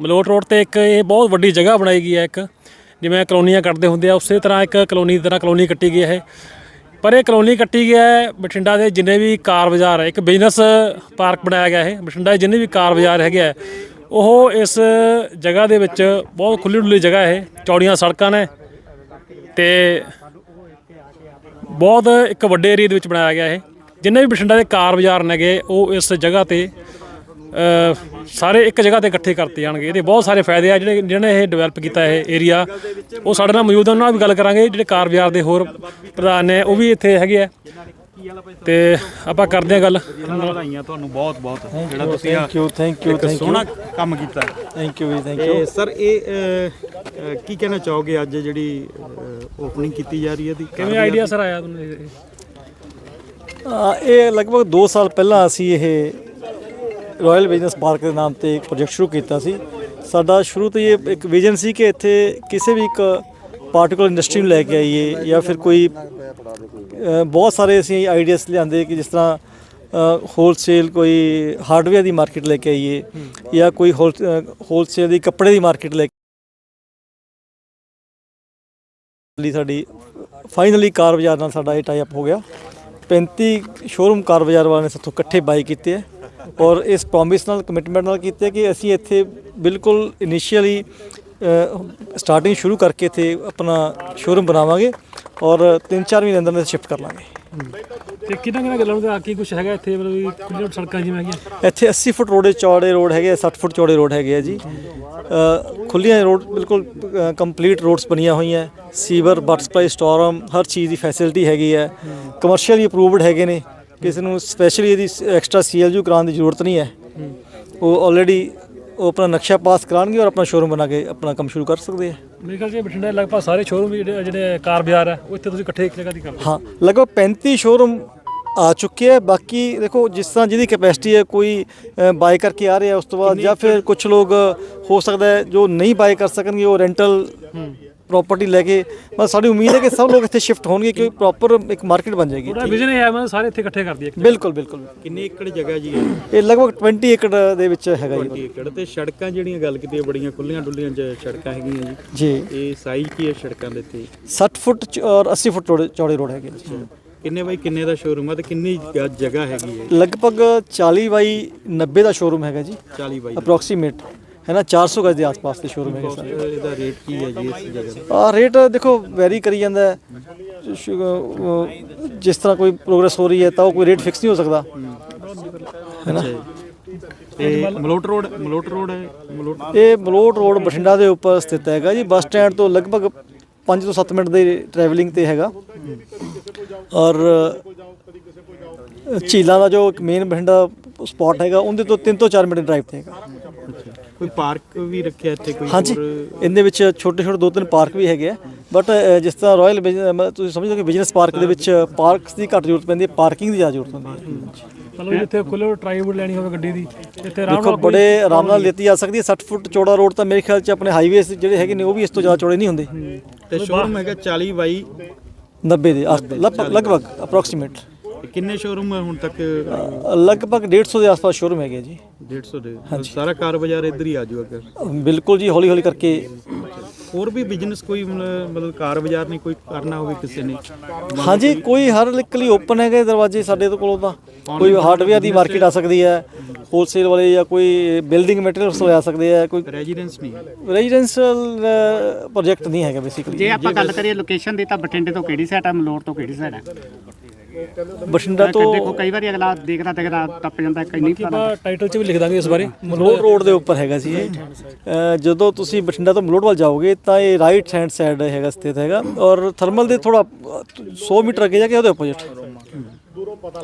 Malout road ਤੇ ਇੱਕ ਇਹ ਬਹੁਤ ਵੱਡੀ ਜਗ੍ਹਾ ਬਣਾਈ ਗਈ ਹੈ ਇੱਕ, ਜਿਵੇਂ ਕਲੋਨੀਆਂ ਕੱਟਦੇ ਹੁੰਦੇ ਆ, ਉਸੇ ਤਰ੍ਹਾਂ ਇੱਕ ਕਲੋਨੀ ਦੀ ਤਰ੍ਹਾਂ ਕਲੋਨੀ ਕੱਟੀ ਗਈ ਹੈ ਪਰ ਇਹ ਕਲੋਨੀ ਕੱਟੀ ਗਿਆ ਹੈ ਬਠਿੰਡਾ ਦੇ ਜਿੰਨੇ ਵੀ ਕਾਰ ਬਾਜ਼ਾਰ ਹੈ, ਇੱਕ ਬਿਜ਼ਨਸ ਪਾਰਕ ਬਣਾਇਆ ਗਿਆ ਹੈ ਬਠਿੰਡਾ ਦੇ ਜਿੰਨੇ ਵੀ ਕਾਰ ਬਾਜ਼ਾਰ ਹੈਗੇ ਆ, ਉਹ ਇਸ ਜਗ੍ਹਾ ਦੇ ਵਿੱਚ ਬਹੁਤ ਖੁੱਲੀ ਡੁੱਲੀ ਜਗ੍ਹਾ ਹੈ, ਚੌੜੀਆਂ ਸੜਕਾਂ ਨੇ ਤੇ ਬਹੁਤ ਇੱਕ ਵੱਡੇ ਏਰੀਆ ਦੇ ਵਿੱਚ ਬਣਾਇਆ ਗਿਆ ਹੈ ਜਿੰਨੇ ਵੀ ਬਠਿੰਡਾ ਦੇ ਕਾਰ ਬਾਜ਼ਾਰ ਨੇਗੇ, ਉਹ ਇਸ ਜਗ੍ਹਾ ਤੇ ਸਾਰੇ ਇੱਕ ਜਗ੍ਹਾ ਤੇ ਇਕੱਠੇ ਕਰਤੇ ਜਾਣਗੇ। ਇਹਦੇ ਬਹੁਤ ਸਾਰੇ ਫਾਇਦੇ ਆ ਜਿਹੜੇ ਜਿਹਨੇ ਇਹ ਡਿਵੈਲਪ ਕੀਤਾ ਇਹ ਏਰੀਆ ਉਹ ਸਾਡੇ ਨਾਲ ਮੌਜੂਦ ਉਹਨਾਂ ਨਾਲ ਵੀ ਗੱਲ ਕਰਾਂਗੇ। ਜਿਹੜੇ ਕਾਰ ਬਾਜ਼ਾਰ ਦੇ ਹੋਰ ਪ੍ਰਧਾਨ ਨੇ ਉਹ ਵੀ ਇੱਥੇ ਹੈਗੇ ਆ। ਤੇ ਆਪਾਂ ਕਰਦੇ ਆ ਗੱਲ। ਵਧਾਈਆਂ ਤੁਹਾਨੂੰ ਬਹੁਤ ਬਹੁਤ। ਜਿਹੜਾ ਤੁਸੀਂ ਥੈਂਕ ਯੂ ਥੈਂਕ ਯੂ ਇੱਕ ਥੈਂਕ ਯੂ ਸੋਹਣਾ ਕੰਮ ਕੀਤਾ। ਥੈਂਕ ਯੂ ਥੈਂਕ ਯੂ ਤੇ ਸਰ ਇਹ ਕੀ ਕਹਿਣਾ ਚਾਹੋਗੇ ਅੱਜ ਜਿਹੜੀ ਓਪਨਿੰਗ ਕੀਤੀ ਜਾ ਰਹੀ ਹੈ ਦੀ ਕਿਵੇਂ ਆਈਡੀਆ ਸਰ ਆਇਆ ਤੁਹਾਨੂੰ ਇਹ? ਇਹ ਲਗਭਗ 2 ਸਾਲ ਪਹਿਲਾਂ ਅਸੀਂ ਇਹ ਰਾਇਲ ਬਿਜ਼ਨਸ ਪਾਰਕ ਦੇ ਨਾਮ ਤੇ ਇੱਕ ਪ੍ਰੋਜੈਕਟ ਸ਼ੁਰੂ ਕੀਤਾ ਸੀ। ਸਾਡਾ ਸ਼ੁਰੂ ਤੋਂ ਹੀ ਇਹ ਇੱਕ ਵਿਜ਼ਨ ਸੀ ਕਿ ਇੱਥੇ ਕਿਸੇ ਵੀ ਇੱਕ ਪਾਰਟਿਕੂਲਰ ਇੰਡਸਟਰੀ ਨੂੰ ਲੈ ਕੇ ਆਈਏ ਜਾਂ ਫਿਰ ਕੋਈ ਬਹੁਤ ਸਾਰੇ ਅਸੀਂ ਆਈਡੀਆਸ ਲਿਆਂਦੇ ਕਿ ਜਿਸ ਤਰ੍ਹਾਂ ਹੋਲਸੇਲ ਕੋਈ ਹਾਰਡਵੇਅਰ ਦੀ ਮਾਰਕੀਟ ਲੈ ਕੇ ਆਈਏ ਜਾਂ ਕੋਈ ਹੋਲਸੇਲ ਦੀ ਕੱਪੜੇ ਦੀ ਮਾਰਕੀਟ ਲੈ ਕੇ ਲਈ ਸਾਡੀ ਫਾਈਨਲੀ ਕਾਰ ਬਾਜ਼ਾਰ ਨਾਲ ਸਾਡਾ ਇਹ ਟਾਈ ਅਪ ਹੋ ਗਿਆ। 35 ਸ਼ੋਰੂਮ ਕਾਰ ਬਾਜ਼ਾਰ ਵਾਲਿਆਂ ਨੇ ਸਾਥੋਂ ਇਕੱਠੇ ਬਾਈ ਕੀਤੇ ਹੈ ਔਰ ਇਸ ਪ੍ਰੋਮਿਸ ਨਾਲ ਕਮਿਟਮੈਂਟ ਨਾਲ ਕੀਤੇ ਕਿ ਅਸੀਂ ਇੱਥੇ ਬਿਲਕੁਲ ਇਨੀਸ਼ੀਅਲੀ ਸਟਾਰਟਿੰਗ ਸ਼ੁਰੂ ਕਰਕੇ ਇੱਥੇ ਆਪਣਾ ਸ਼ੋਰੂਮ ਬਣਾਵਾਂਗੇ ਔਰ 3-4 ਮਹੀਨੇ ਅੰਦਰ ਸ਼ਿਫਟ ਕਰ ਲਾਂਗੇ। ਤੇ ਕਿੰਨਾ ਕਿੰਨਾ ਗੱਲਾਂ ਆ ਕੀ ਕੁਝ ਹੈਗਾ ਇੱਥੇ ਮਤਲਬ ਖੁੱਲੀਆਂ ਸੜਕਾਂ ਜਿਵੇਂ ਹੈਗੀਆਂ? ਇੱਥੇ 80 ਫੁੱਟ ਰੋਡੇ ਚੌੜੇ ਰੋਡ ਹੈਗੇ ਆ, 60 ਫੁੱਟ ਚੌੜੇ ਰੋਡ ਹੈਗੇ ਆ ਜੀ। ਖੁੱਲੀਆਂ ਰੋਡ ਬਿਲਕੁਲ ਕੰਪਲੀਟ ਰੋਡਸ ਬਣੀਆਂ ਹੋਈਆਂ। ਸੀਵਰ ਵਾਟਰ ਸਪਲਾਈ ਸਟੋਰਮ ਹਰ ਚੀਜ਼ ਦੀ ਫੈਸਿਲਿਟੀ ਹੈਗੀ ਹੈ। ਕਮਰਸ਼ੀਅਲੀ ਅਪਰੂਵਡ ਹੈਗੇ ਨੇ। ਕਿਸੇ ਨੂੰ ਸਪੈਸ਼ਲੀ ਇਹਦੀ ਐਕਸਟਰਾ ਸੀਐਲਯੂ ਕਰਾਉਣ ਦੀ ਜ਼ਰੂਰਤ ਨਹੀਂ ਹੈ। ਉਹ ਆਲਰੇਡੀ ਉਹ ਆਪਣਾ ਨਕਸ਼ਾ ਪਾਸ ਕਰਾਉਣਗੇ ਔਰ ਆਪਣਾ ਸ਼ੋਰੂਮ ਬਣਾ ਕੇ ਆਪਣਾ ਕੰਮ ਸ਼ੁਰੂ ਕਰ ਸਕਦੇ ਆ ਮੇਰੇ ਖਿਆਲ 'ਚ ਬਠਿੰਡਾ ਲਗਭਗ ਸਾਰੇ ਸ਼ੋਰੂਮ ਜਿਹੜੇ ਜਿਹੜੇ ਕਾਰ ਬਾਜ਼ਾਰ ਆ ਉਹ ਇੱਥੇ ਤੁਸੀਂ ਇਕੱਠੇ ਇੱਕ ਜਗ੍ਹਾ ਦੀ ਕਰਦੇ ਹਾਂ। ਲਗਭਗ 35 ਸ਼ੋਰੂਮ ਆ ਚੁੱਕੇ ਹੈ। ਬਾਕੀ ਦੇਖੋ ਜਿਸ ਤਰ੍ਹਾਂ ਜਿਹਦੀ ਕੈਪੈਸਿਟੀ ਹੈ ਕੋਈ ਬਾਈ ਕਰਕੇ ਆ ਰਿਹਾ ਉਸ ਤੋਂ ਬਾਅਦ ਜਾਂ ਫਿਰ ਕੁਝ ਲੋਕ ਹੋ ਸਕਦਾ ਹੈ ਜੋ ਨਹੀਂ ਬਾਈ ਕਰ ਸਕਣਗੇ ਉਹ ਰੈਂਟਲ ਪ੍ਰਾਪਰਟੀ ਲੈ ਕੇ ਬਸ ਸਾਡੀ ਉਮੀਦ ਹੈ ਕਿ ਸਭ ਲੋਕ ਇੱਥੇ ਸ਼ਿਫਟ ਹੋਣਗੇ ਕਿਉਂਕਿ ਪ੍ਰੋਪਰ ਇੱਕ ਮਾਰਕੀਟ ਬਣ ਜਾਏਗੀ। ਪੂਰਾ ਵਿਜ਼ਨ ਇਹ ਹੈ ਮੈਂ ਸਾਰੇ ਇੱਥੇ ਇਕੱਠੇ ਕਰਦੀ ਹੈ ਬਿਲਕੁਲ ਬਿਲਕੁਲ। ਕਿੰਨੇ ਏਕੜ ਜਗ੍ਹਾ ਜੀ ਹੈ ਇਹ ਲਗਭਗ 20 ਏਕੜ ਦੇ ਵਿੱਚ ਹੈਗਾ ਜੀ। 20 ਏਕੜ ਤੇ ਸੜਕਾਂ ਜਿਹੜੀਆਂ ਗੱਲ ਕੀਤੀ ਹੈ ਬੜੀਆਂ ਖੁੱਲੀਆਂ ਡੁੱਲੀਆਂ ਸੜਕਾਂ ਹੈਗੀਆਂ ਜੀ। ਜੀ। ਇਹ ਸਾਈਜ਼ ਕੀ ਹੈ ਸੜਕਾਂ ਦੇ ਤੇ 60 ਫੁੱਟ ਚ- ਔਰ 80 ਫੁੱਟ ਚੌੜੇ- ਚੌੜੇ ਰੋਡ ਹੈਗੇ ਜੀ। ਕਿੰਨੇ ਬਾਈ ਕਿੰਨੇ ਦਾ ਸ਼ੋਰੂਮ ਹੈ ਤੇ ਕਿੰਨੀ ਜ- ਜਗ੍ਹਾ ਹੈਗੀ ਹੈ ਲਗਭਗ 40 ਬਾਈ 90 ਦਾ ਸ਼ੋਰੂਮ ਹੈਗਾ ਜੀ। 40 ਬਾਈ ਅਪਰੋਕਸੀਮੇਟ ਹੈ ਨਾ? 400 ਗਜ ਦੇ ਆਸ-ਪਾਸ ਦੇ ਸ਼ੋਰੂਮ ਹੈਗੇ ਸਰ। ਇਹਦਾ ਰੇਟ ਕੀ ਹੈ ਜੀ ਇਸ ਜਗ੍ਹਾ ਦਾ? ਆ ਰੇਟ ਦੇਖੋ ਵੈਰੀ ਕਰੀ ਜਾਂਦਾ ਹੈ। ਸ਼ੁ- ਅਹ ਜਿਸ ਤਰ੍ਹਾਂ ਕੋਈ ਪ੍ਰੋਗਰੈਸ ਹੋ ਰਹੀ ਹੈ ਤਾਂ ਉਹ ਕੋਈ ਰੇਟ ਫਿਕਸ ਨਹੀਂ ਹੋ ਸਕਦਾ। ਹੈ ਨਾ? ਤੇ ਮਲੋਟ ਰੋਡ ਮਲੋਟ ਰੋਡ ਹੈ? ਮਲੋਟ ਇਹ ਮਲੋਟ ਰੋਡ ਬਠਿੰਡਾ ਦੇ ਉੱਪਰ ਸਥਿਤ ਹੈਗਾ ਜੀ। ਬੱਸ ਸਟੈਂਡ ਤੋਂ ਲਗਭਗ 5 ਤੋਂ 7 ਮਿੰਟ ਦੇ ਟਰੈਵਲਿੰਗ ਤੇ ਹੈਗਾ। ਔਰ ਝੀਲਾਂ ਦਾ ਜੋ ਇੱਕ ਮੇਨ ਬਠਿੰਡਾ ਸਪੌਟ ਹੈਗਾ ਉਹਦੇ ਤੋਂ 3 ਤੋਂ 4 ਮਿੰਟ ਡਰਾਈਵ ਤੇ ਹੈਗਾ। ਕੋਈ ਪਾਰਕ ਵੀ ਰੱਖਿਆ ਇੱਥੇ ਕੋਈ ਹਾਂਜੀ ਇਹਦੇ ਵਿੱਚ ਛੋਟੇ ਛੋਟੇ ਦੋ ਤਿੰਨ ਪਾਰਕ ਵੀ ਹੈਗੇ ਆ। ਬਟ ਜਿਸ ਤਰ੍ਹਾਂ ਰਾਇਲ ਤੁਸੀਂ ਸਮਝਦੇ ਹੋ ਕਿ ਬਿਜ਼ਨਸ ਪਾਰਕ ਦੇ ਵਿੱਚ ਪਾਰਕਸ ਦੀ ਘੱਟ ਜ਼ਰੂਰਤ ਪੈਂਦੀ ਹੈ ਪਾਰਕਿੰਗ ਦੀ ਜ਼ਿਆਦਾ ਜ਼ਰੂਰਤ ਹੁੰਦੀ ਹੈ। ਮਤਲਬ ਜਿੱਥੇ ਖੁੱਲੇ ਟਰਾਈਵੁੱਡ ਲੈਣੀ ਹੋਵੇ ਗੱਡੀ ਦੀ ਇੱਥੇ ਆਰਾਮ ਦੇਖੋ ਨਾਲ ਬੜੇ ਆਰਾਮ ਨਾਲ ਲੇਤੀ ਜਾ ਸਕਦੀ ਹੈ। 60 ਫੁੱਟ ਚੌੜਾ ਰੋਡ ਤਾਂ ਮੇਰੇ ਖਿਆਲ 'ਚ ਆਪਣੇ ਹਾਈਵੇਜ਼ ਜਿਹੜੇ ਹੈਗੇ ਨੇ ਉਹ ਵੀ ਇਸ ਤੋਂ ਜ਼ਿਆਦਾ ਚੌੜੇ ਨਹੀਂ ਹੁੰਦੇ। ਤੇ ਸ਼ੋਰੂਮ ਹੈਗਾ 40 ਬਾਈ 90 ਦੇ ਆਸ ਲਗਭਗ ਲਗਭਗ ਅਪਰੋਕਸੀਮੇਟ ਕਿੰਨੇ ਸ਼ੋਰੂਮ ਹੈ ਹੁਣ ਤੱਕ? ਲਗਭਗ 150 ਦੇ ਆਸ-ਪਾਸ ਸ਼ੋਰੂਮ ਹੈਗੇ ਜੀ। 150 ਦੇ। ਸਾਰਾ ਕਾਰ ਬਾਜ਼ਾਰ ਇੱਧਰ ਹੀ ਆ ਜਾਊ ਅਗਰ ਬਿਲਕੁਲ ਜੀ ਹੌਲੀ ਹੌਲੀ ਕਰਕੇ ਹੋਰ ਵੀ ਬਿਜ਼ਨਸ ਕੋਈ ਮਤਲਬ ਕਾਰ ਬਾਜ਼ਾਰ ਨਹੀਂ ਕੋਈ ਕਰਨਾ ਹੋਵੇ ਕਿਸੇ ਨੇ? ਹਾਂਜੀ ਕੋਈ ਹਰ ਇੱਕ ਲਈ ਓਪਨ ਹੈਗੇ ਦਰਵਾਜ਼ੇ ਸਾਡੇ ਤੋਂ ਕੋਲੋਂ ਤਾਂ। ਕੋਈ ਹਾਰਡਵੇਅਰ ਦੀ ਮਾਰਕੀਟ ਆ ਸਕਦੀ ਹੈ ਹੋਲਸੇਲ ਵਾਲੇ ਜਾਂ ਕੋਈ ਬਿਲਡਿੰਗ ਮਟੀਰੀਅਲਸ ਹੋ ਆ ਸਕਦੇ ਆ ਕੋਈ ਰੈਜ਼ੀਡੈਂਸ ਨਹੀਂ? ਰੈਜ਼ੀਡੈਂਸ਼ੀਅਲ ਪ੍ਰੋਜੈਕਟ ਨਹੀਂ ਹੈਗਾ ਬੇਸਿਕਲੀ ਜੇ ਆਪਾਂ ਗੱਲ ਕਰੀਏ ਲੋਕੇਸ਼ਨ ਦੀ ਤਾਂ ਬਠਿੰਡੇ ਤੋਂ ਕਿਹੜੀ ਸਾਈਡ ਆ ਮਲੋੜ ਤੋਂ ਕਿਹੜੀ ਸਾਈਡ ਆ? ਬਠਿੰਡਾ ਤੋਂ ਦੇਖੋ ਕਈ ਵਾਰੀ ਅਗਲਾ ਦੇਖਦਾ ਦੇਖਦਾ ਟੱਪ ਜਾਂਦਾ ਕਈ ਨਹੀਂ ਪਤਾ ਟਾਈਟਲ 'ਚ ਵੀ ਲਿਖ ਦਾਂਗੇ ਇਸ ਬਾਰੇ ਮਲੋਟ ਰੋਡ ਦੇ ਉੱਪਰ ਹੈਗਾ ਸੀ ਇਹ। ਜਦੋਂ ਤੁਸੀਂ ਬਠਿੰਡਾ ਤੋਂ ਮਲੋਟ ਵੱਲ ਜਾਓਗੇ ਤਾਂ ਇਹ ਰਾਈਟ ਹੈਂਡ ਸਾਈਡ ਹੈਗਾ ਸਥਿਤ ਹੈਗਾ। ਔਰ ਥਰਮਲ ਦੇ ਥੋੜਾ 100 ਮੀਟਰ ਅੱਗੇ ਜਾ ਕੇ ਉਹਦੇ ਆਪੋਜ਼ਿਟ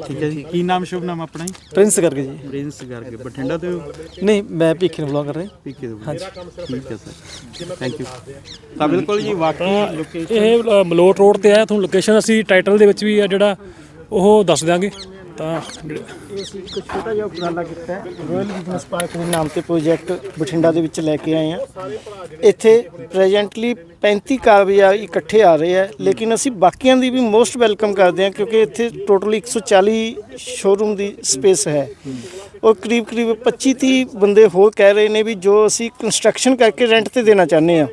ਠੀਕ ਹੈ ਜੀ ਕੀ ਨਾਮ ਸ਼ੁਭ ਨਾਮ ਆਪਣਾ ਜੀ? ਪ੍ਰਿੰਸ ਕਰਕੇ ਜੀ। ਪ੍ਰਿੰਸ ਕਰਕੇ ਬਠਿੰਡਾ ਤੋਂ? ਨਹੀਂ ਮੈਂ ਭੀਖੇ ਨੂੰ ਬਲੌਂਗ ਕਰ ਰਿਹਾ। ਪੀਕੇ ਦੇ ਠੀਕ ਹੈ ਸਰ। ਥੈਂਕ ਯੂ ਤਾਂ ਬਿਲਕੁਲ ਜੀ ਵਾਕਈ ਲੋਕੇਸ਼ਨ ਇਹ ਮਲੋਟ ਰੋਡ ਤੇ ਹੈ ਤੁਹਾਨੂੰ ਲੋਕੇਸ਼ਨ ਅਸੀਂ ਟਾਈਟਲ ਦੇ ਵਿੱਚ ਵੀ ਆ ਜਿਹੜਾ ਉਹ ਦੱਸ ਦਿਆਂਗੇ। ਤਾਂ ਅਸੀਂ ਇੱਕ ਛੋਟਾ ਜਿਹਾ ਉਪਰਾਲਾ ਕੀਤਾ ਹੈ। ਰਾਇਲ ਬਿਜ਼ਨਸ ਪਾਰਕ ਦੇ ਨਾਮ ਤੇ ਪ੍ਰੋਜੈਕਟ ਬਠਿੰਡਾ ਦੇ ਵਿੱਚ ਲੈ ਕੇ ਆਏ ਹਾਂ। ਇੱਥੇ ਪ੍ਰੈਜ਼ੈਂਟਲੀ 35 ਕਾਰਬਜ਼ਾਰ ਇਕੱਠੇ ਆ ਰਹੇ ਆ ਲੇਕਿਨ ਅਸੀਂ ਬਾਕੀਆਂ ਦੀ ਵੀ ਮੋਸਟ ਵੈਲਕਮ ਕਰਦੇ ਹਾਂ ਕਿਉਂਕਿ ਇੱਥੇ ਟੋਟਲ 140 ਸ਼ੋਰੂਮ ਦੀ ਸਪੇਸ ਹੈ। ਔਰ ਕਰੀਬ ਕਰੀਬ 25 30 ਬੰਦੇ ਹੋਰ ਕਹਿ ਰਹੇ ਨੇ ਵੀ ਜੋ ਅਸੀਂ ਕੰਸਟਰਕਸ਼ਨ ਕਰਕੇ ਰੈਂਟ ਤੇ ਦੇਣਾ ਚਾਹੁੰਦੇ ਆ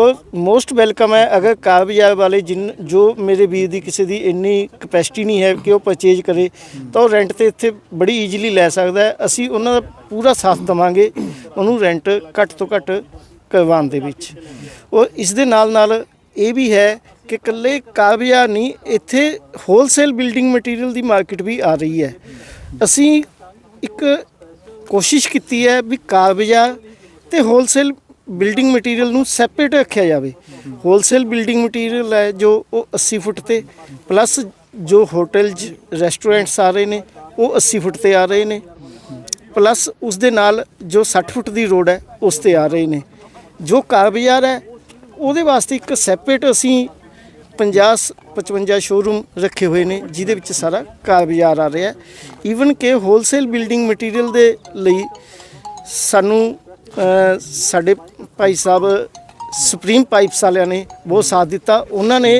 ਔਰ ਮੋਸਟ ਵੈਲਕਮ ਹੈ ਅਗਰ ਕਾਰ ਵਾਲੇ ਜਿਨ ਜੋ ਮੇਰੇ ਵੀਰ ਦੀ ਕਿਸੇ ਦੀ ਇੰਨੀ ਕਪੈਸਿਟੀ ਨਹੀਂ ਹੈ ਕਿ ਉਹ ਪਰਚੇਜ ਕਰੇ, ਤਾਂ ਉਹ ਰੈਂਟ ਤੇ ਇੱਥੇ ਬੜੀ ਈਜ਼ੀਲੀ ਲੈ ਸਕਦਾ ਹੈ। ਅਸੀਂ ਉਹਨਾਂ ਦਾ ਪੂਰਾ ਸਾਥ ਦਵਾਂਗੇ ਉਹਨੂੰ ਰੈਂਟ ਘੱਟ ਤੋਂ ਘੱਟ ਕਰਵਾਉਣ ਦੇ ਵਿੱਚ। ਔਰ ਇਸ ਦੇ ਨਾਲ ਨਾਲ ਇਹ ਵੀ ਹੈ ਕਿ ਇਕੱਲੇ ਕਾਰ ਨਹੀਂ, ਇੱਥੇ ਹੋਲਸੇਲ ਬਿਲਡਿੰਗ ਮਟੀਰੀਅਲ ਦੀ ਮਾਰਕੀਟ ਵੀ ਆ ਰਹੀ ਹੈ। ਅਸੀਂ ਇੱਕ ਕੋਸ਼ਿਸ਼ ਕੀਤੀ ਹੈ ਵੀ ਕਾਰ ਬਾਜ਼ਾਰ ਤੇ ਹੋਲਸੇਲ ਬਿਲਡਿੰਗ ਮਟੀਰੀਅਲ ਨੂੰ ਸੈਪਰੇਟ ਰੱਖਿਆ ਜਾਵੇ। ਹੋਲਸੇਲ ਬਿਲਡਿੰਗ ਮਟੀਰੀਅਲ ਹੈ ਜੋ ਉਹ 80 ਫੁੱਟ ਤੇ, ਪਲੱਸ ਜੋ ਹੋਟਲਸ ਰੈਸਟੋਰੈਂਟਸ ਆ ਰਹੇ ਨੇ, ਉਹ 80 ਫੁੱਟ ਤੇ ਆ ਰਹੇ ਨੇ। ਪਲੱਸ ਉਸ ਦੇ ਨਾਲ ਜੋ 60 ਫੁੱਟ ਦੀ ਰੋਡ ਹੈ, ਉਸ ਤੇ ਆ ਰਹੇ ਨੇ। ਜੋ ਕਾਰ ਬਾਜ਼ਾਰ ਹੈ, ਉਹਦੇ ਵਾਸਤੇ ਇੱਕ ਸੈਪਰੇਟ ਅਸੀਂ 50 55 ਸ਼ੋਰੂਮ ਰੱਖੇ ਹੋਏ ਨੇ, ਜਿਹਦੇ ਵਿੱਚ ਸਾਰਾ ਕਾਰ ਬਾਜ਼ਾਰ ਆ ਰਿਹਾ ਈਵਨ ਕਿ ਹੋਲਸੇਲ ਬਿਲਡਿੰਗ ਮਟੀਰੀਅਲ ਦੇ ਲਈ ਸਾਨੂੰ ਸਾਡੇ ਭਾਈ ਸਾਹਿਬ ਸੁਪਰੀਮ ਪਾਈਪਸ ਵਾਲਿਆਂ ਨੇ ਬਹੁਤ ਸਾਥ ਦਿੱਤਾ। ਉਹਨਾਂ ਨੇ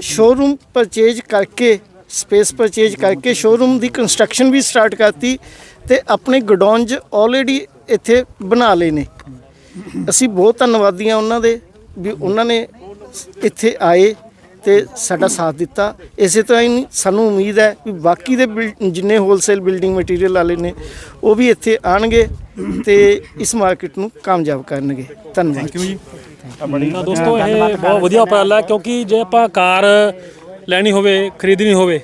ਸ਼ੋਰੂਮ ਪਰਚੇਜ ਕਰਕੇ ਸਪੇਸ ਪਰਚੇਜ ਕਰਕੇ ਸ਼ੋਰੂਮ ਦੀ ਕੰਸਟਰਕਸ਼ਨ ਵੀ ਸਟਾਰਟ ਕਰਤੀ ਤੇ ਆਪਣੇ ਗੋਡਾਊਨਸ ਆਲਰੇਡੀ ਇੱਥੇ ਬਣਾ ਲਏ ਨੇ। ਅਸੀਂ ਬਹੁਤ ਧੰਨਵਾਦੀ ਹਾਂ ਉਹਨਾਂ ਦੇ ਵੀ ਉਹਨਾਂ ਨੇ ਇੱਥੇ ਆਏ ਤੇ ਸਾਡਾ ਸਾਥ ਦਿੱਤਾ। ਇਸੇ ਤਰ੍ਹਾਂ ਹੀ ਸਾਨੂੰ ਉਮੀਦ ਹੈ ਵੀ ਬਾਕੀ ਦੇ ਬਿਲ- ਜਿੰਨੇ ਹੋਲਸੇਲ ਬਿਲਡਿੰਗ ਮਟੀਰੀਅਲ ਵਾਲੇ ਨੇ, ਉਹ ਵੀ ਇੱਥੇ ਆਣਗੇ ਤੇ ਇਸ ਮਾਰਕੀਟ ਨੂੰ ਕਾਮਯਾਬ ਕਰਨਗੇ। ਧੰਨਵਾਦ। ਜੀ। ਤਾਂ ਦੋਸਤੋ ਇਹ ਬਹੁਤ ਵਧੀਆ ਉਪਰਾਲਾ ਹੈ ਕਿਉਂਕਿ ਜੇ ਆਪਾਂ ਕਾਰ ਲੈਣੀ ਹੋਵੇ ਖਰੀਦਣੀ ਹੋਵੇ